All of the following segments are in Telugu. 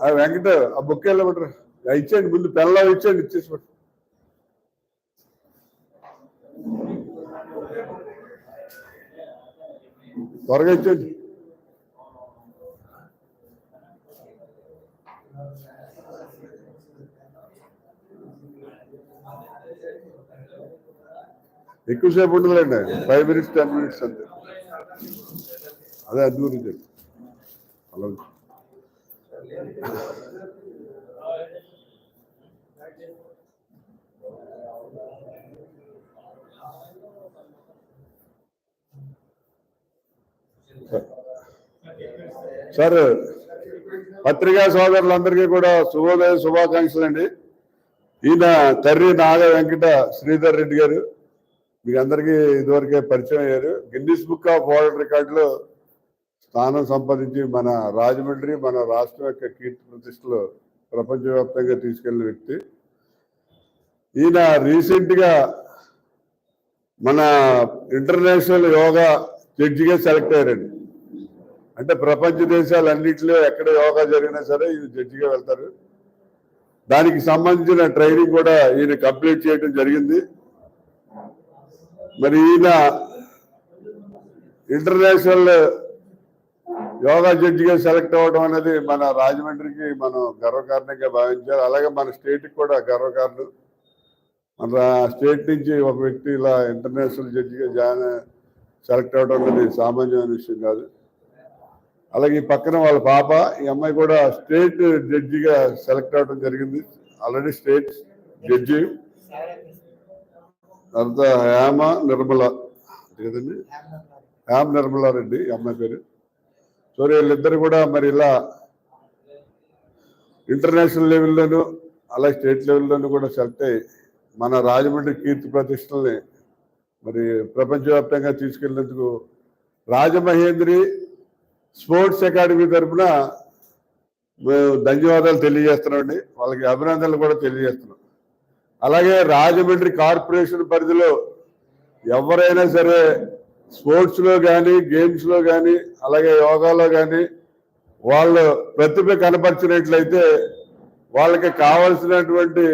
ఆ వెంకట ఆ బుక్ వెళ్ళబట్రా ఇచ్చేయండి ముందు పెళ్ళ ఇచ్చేయండి ఇచ్చేసి పెట్టు. త్వరగా ఇచ్చేయండి. ఎక్కువసేపు ఉండదులేండి ఫైవ్ మినిట్స్ టెన్ మినిట్స్ అంతే. అదే అది గురించి అలా సార్ పత్రికా సోదరులందరికీ కూడా శుభోదయ శుభాకాంక్షలు అండి. ఈయన కర్రీ నాగ వెంకట శ్రీధర్ రెడ్డి గారు. మీకు అందరికీ ఇదివరకే పరిచయం అయ్యారు. గిన్నీస్ బుక్ ఆఫ్ వరల్డ్ రికార్డులో స్థానం సంపాదించి మన రాజమండ్రి మన రాష్ట్రం యొక్క కీర్తి ప్రతిష్టలు ప్రపంచవ్యాప్తంగా తీసుకెళ్ళిన వ్యక్తి. ఈయన రీసెంట్గా మన ఇంటర్నేషనల్ యోగా జడ్జిగా సెలెక్ట్ అయ్యారండి. అంటే ప్రపంచ దేశాలన్నింటిలో ఎక్కడ యోగా జరిగినా సరే ఈయన జడ్జిగా వెళ్తారు. దానికి సంబంధించిన ట్రైనింగ్ కూడా ఈయన కంప్లీట్ చేయడం జరిగింది. మరి ఈయన ఇంటర్నేషనల్ యోగా జడ్జిగా సెలెక్ట్ అవ్వడం అనేది మన రాజమండ్రికి మనం గర్వకారణంగా భావించాలి అలాగే మన స్టేట్కి కూడా గర్వకారణం మన స్టేట్ నుంచి ఒక వ్యక్తి ఇలా ఇంటర్నేషనల్ జడ్జిగా జాయిన్ సెలెక్ట్ అవ్వడం అనేది సామాన్యమైన విషయం కాదు. అలాగే ఈ పక్కన వాళ్ళ పాప ఈ అమ్మాయి కూడా స్టేట్ జడ్జిగా సెలెక్ట్ అవ్వడం జరిగింది. ఆల్రెడీ స్టేట్ జడ్జి. తర్వాత హేమ నిర్మల. అంతే కదండి? హేమ నిర్మల రెడ్డి ఈ అమ్మాయి పేరు. సో వీళ్ళిద్దరు కూడా మరి ఇలా ఇంటర్నేషనల్ లెవెల్లోనూ అలాగే స్టేట్ లెవెల్లోనూ కూడా సెలెక్ట్ అయ్యి మన రాజమండ్రి కీర్తి ప్రతిష్టల్ని మరి ప్రపంచవ్యాప్తంగా తీసుకెళ్ళినందుకు రాజమహేంద్రి స్పోర్ట్స్ అకాడమీ తరఫున మేము ధన్యవాదాలు తెలియజేస్తున్నామండి. వాళ్ళకి అభినందనలు కూడా తెలియజేస్తున్నాం. అలాగే రాజమండ్రి కార్పొరేషన్ పరిధిలో ఎవరైనా సరే స్పోర్ట్స్లో కానీ గేమ్స్లో కానీ అలాగే యోగాలో కానీ వాళ్ళు ప్రతిభ కనపరిచినట్లయితే వాళ్ళకి కావలసినటువంటి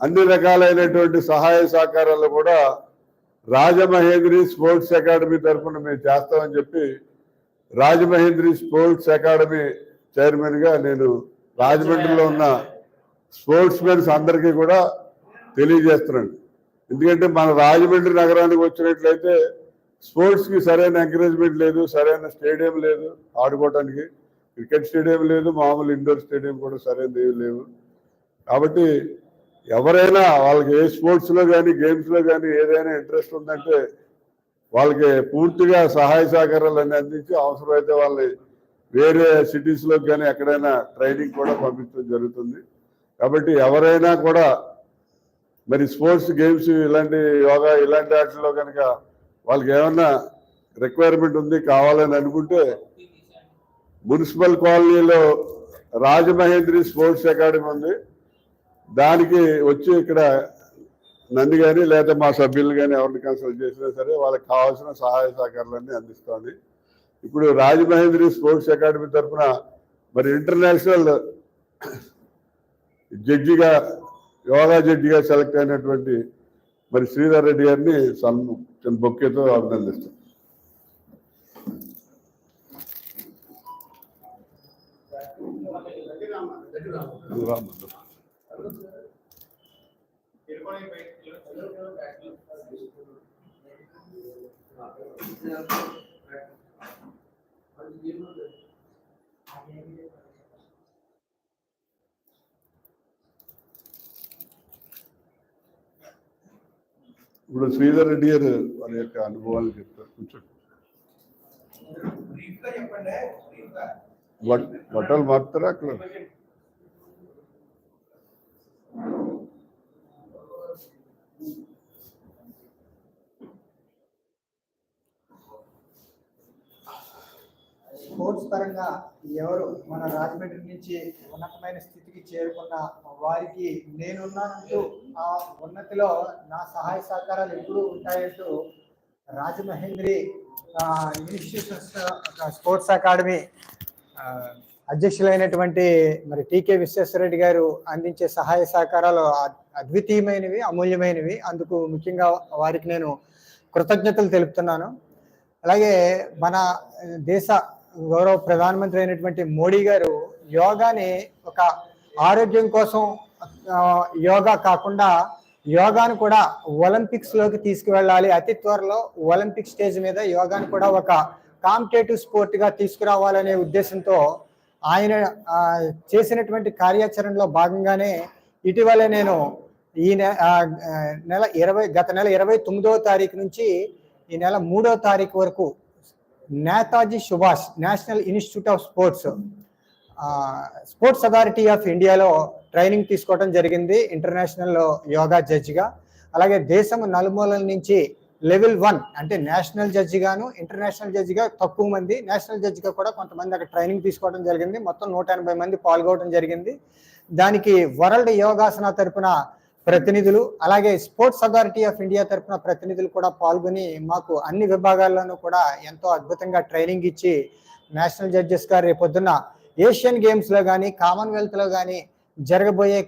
అన్ని రకాలైనటువంటి సహాయ సహకారాలు కూడా రాజమహేంద్రి స్పోర్ట్స్ అకాడమీ తరఫున మేము చేస్తామని చెప్పి రాజమహేంద్రి స్పోర్ట్స్ అకాడమీ చైర్మన్గా నేను రాజమండ్రిలో ఉన్న స్పోర్ట్స్ మెన్స్ అందరికీ కూడా తెలియజేస్తున్నాను. ఎందుకంటే మన రాజమండ్రి నగరానికి వచ్చినట్లయితే స్పోర్ట్స్కి సరైన ఎంకరేజ్మెంట్ లేదు సరైన స్టేడియం లేదు ఆడుకోవటానికి. క్రికెట్ స్టేడియం లేదు మామూలు ఇండోర్ స్టేడియం కూడా సరైనది లేవు. కాబట్టి ఎవరైనా వాళ్ళకి ఏ స్పోర్ట్స్లో కానీ గేమ్స్లో కానీ ఏదైనా ఇంట్రెస్ట్ ఉందంటే వాళ్ళకి పూర్తిగా సహాయ సహకారాలన్నీ అందించి అవసరమైతే వాళ్ళని వేరే సిటీస్లో కానీ ఎక్కడైనా ట్రైనింగ్ కూడా పంపించడం జరుగుతుంది. కాబట్టి ఎవరైనా కూడా మరి స్పోర్ట్స్ గేమ్స్ ఇలాంటి యోగా ఇలాంటి వాటిలో కనుక వాళ్ళకి ఏమన్నా రిక్వైర్మెంట్ ఉంది కావాలని అనుకుంటే మున్సిపల్ కాలనీలో రాజమహేంద్రి స్పోర్ట్స్ అకాడమీ ఉంది. దానికి వచ్చి ఇక్కడ నన్ను కానీ లేదా మా సభ్యులు కానీ ఎవరిని కన్సల్ట్ చేసినా సరే వాళ్ళకి కావాల్సిన సహాయ సహకారాలన్నీ అందిస్తోంది ఇప్పుడు రాజమహేంద్రి స్పోర్ట్స్ అకాడమీ తరఫున మరి ఇంటర్నేషనల్ జడ్జిగా యోగా జడ్జిగా సెలెక్ట్ అయినటువంటి మరి శ్రీధర్ రెడ్డి గారిని Tempoketo organ system. Thank you. ఇప్పుడు శ్రీధర్ రెడ్డి గారు వారి యొక్క అనుభవాలు చెప్తారు కూర్చోండి బ్రీఫ్గా చెప్పండి బ్రీఫ్గా బట్- బట్టలు మారుతారా అక్కడ స్పోర్ట్స్ పరంగా ఎవరు మన రాజమండ్రి నుంచి ఉన్నతమైన స్థితికి చేరుకున్న వారికి నేనున్నానంటూ ఆ ఉన్నతిలో నా సహాయ సహకారాలు ఎప్పుడూ ఉంటాయంటూ రాజమహేంద్రి ఇన్స్టిట్యూషన్స్ స్పోర్ట్స్ అకాడమీ అధ్యక్షులైనటువంటి మరి టీకే విశ్వేశ్వరరెడ్డి గారు అందించే సహాయ సహకారాలు అద్వితీయమైనవి అమూల్యమైనవి. అందుకు ముఖ్యంగా వారికి నేను కృతజ్ఞతలు తెలుపుతున్నాను. అలాగే మన దేశ గౌరవ ప్రధానమంత్రి అయినటువంటి మోడీ గారు యోగాని ఒక ఆరోగ్యం కోసం యోగా కాకుండా యోగాను కూడా ఒలింపిక్స్లోకి తీసుకువెళ్ళాలి. అతి త్వరలో ఒలింపిక్ స్టేజ్ మీద యోగాను కూడా ఒక కాంపిటేటివ్ స్పోర్ట్గా తీసుకురావాలనే ఉద్దేశంతో ఆయన చేసినటువంటి కార్యాచరణలో భాగంగానే ఇటీవలే నేను ఈ నె- నెల ఇరవై గత నెల ఇరవై తొమ్మిదవ తారీఖు నుంచి ఈ నెల మూడో తారీఖు వరకు Netaji Subhash national institute of sports. Sports authority of ఇండియాలో ట్రైనింగ్ తీసుకోవడం జరిగింది ఇంటర్నేషనల్ యోగా జడ్జిగా. అలాగే దేశం నలుమూలల నుంచి లెవెల్ వన్ అంటే నేషనల్ జడ్జిగాను ఇంటర్నేషనల్ జడ్జిగా తక్కువ మంది నేషనల్ జడ్జిగా కూడా కొంతమంది అక్కడ ట్రైనింగ్ తీసుకోవడం జరిగింది. మొత్తం నూట ఎనభై మంది పాల్గొనడం జరిగింది. దానికి వరల్డ్ యోగాసన తరపున ప్రతినిధులు అలాగే స్పోర్ట్స్ అథారిటీ ఆఫ్ ఇండియా తరపున ప్రతినిధులు కూడా పాల్గొని మాకు అన్ని విభాగాల్లోనూ కూడా ఎంతో అద్భుతంగా ట్రైనింగ్ ఇచ్చి నేషనల్ జడ్జెస్ గారు రేపొద్దున ఏషియన్ గేమ్స్లో కానీ కామన్వెల్త్లో కానీ జరగబోయే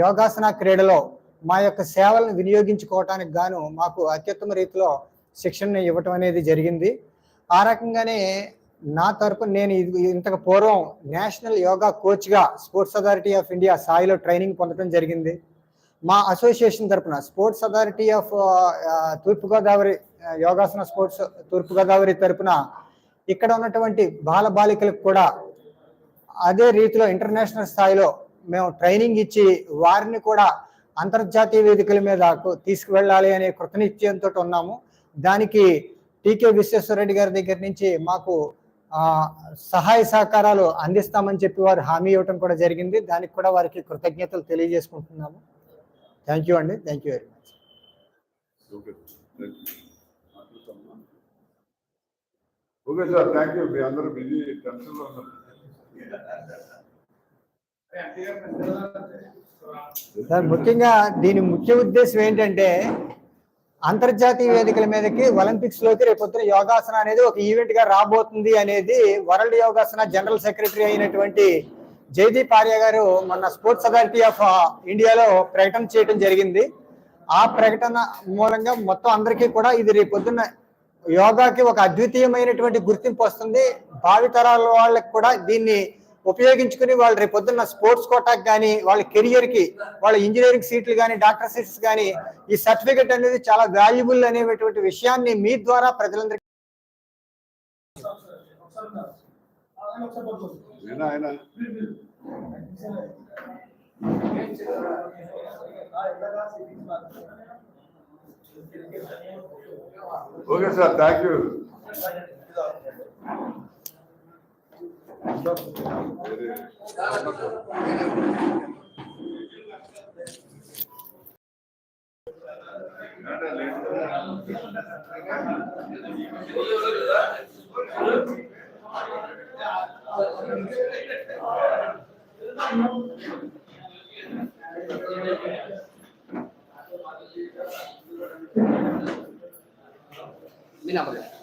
యోగాసన క్రీడలో మా యొక్క సేవలను వినియోగించుకోవటానికి గాను మాకు అత్యుత్తమ రీతిలో శిక్షణ ఇవ్వటం అనేది జరిగింది. ఆ రకంగానే నా తరపు నేను ఇంతకు పూర్వం నేషనల్ యోగా కోచ్గా స్పోర్ట్స్ అథారిటీ ఆఫ్ ఇండియా స్థాయిలో ట్రైనింగ్ పొందడం జరిగింది. మా అసోసియేషన్ తరపున sports authority of Thurpu Godavari yogasana sports Thurpu Godavari తరపున ఇక్కడ ఉన్నటువంటి బాల బాలికలకు కూడా అదే రీతిలో ఇంటర్నేషనల్ స్థాయిలో మేము ట్రైనింగ్ ఇచ్చి వారిని కూడా అంతర్జాతీయ వేదికల మీద తీసుకువెళ్ళాలి అనే కృతనిశ్చయంతో ఉన్నాము. దానికి టీకే విశ్వేశ్వరరెడ్డి గారి దగ్గర నుంచి మాకు సహాయ సహకారాలు అందిస్తామని చెప్పి వారు హామీ ఇవ్వటం కూడా జరిగింది. దానికి కూడా వారికి కృతజ్ఞతలు తెలియజేసుకుంటున్నాము. థ్యాంక్ యూ అండి thank you very much okay sir thank you మీ అందరూ బిజీ టెన్షన్లో ఉన్నారు. సార్ ముఖ్యంగా దీని ముఖ్య ఉద్దేశం ఏంటంటే అంతర్జాతీయ వేదికల మీదకి ఒలింపిక్స్లోకి రేపొద్దున యోగాసన అనేది ఒక ఈవెంట్గా రాబోతుంది అనేది వరల్డ్ యోగాసన జనరల్ సెక్రటరీ అయినటువంటి జయదీప్ ఆర్య గారు మొన్న స్పోర్ట్స్ అథారిటీ ఆఫ్ ఇండియాలో ప్రకటన చేయడం జరిగింది. ఆ ప్రకటన మూలంగా మొత్తం అందరికీ కూడా ఇది రేపొద్దున యోగాకి ఒక అద్వితీయమైనటువంటి గుర్తింపు వస్తుంది. భావితరాల వాళ్ళకి కూడా దీన్ని ఉపయోగించుకుని వాళ్ళు రేపు పొద్దున్న స్పోర్ట్స్ కోటాకి కానీ వాళ్ళ కెరియర్కి వాళ్ళ ఇంజనీరింగ్ సీట్లు కానీ డాక్టర్ సీట్స్ కానీ ఈ సర్టిఫికెట్ అనేది చాలా వాల్యుబుల్ అనేటువంటి విషయాన్ని మీ ద్వారా ప్రజలందరికీ ఆయన? Okay sir thank you. みんなもで。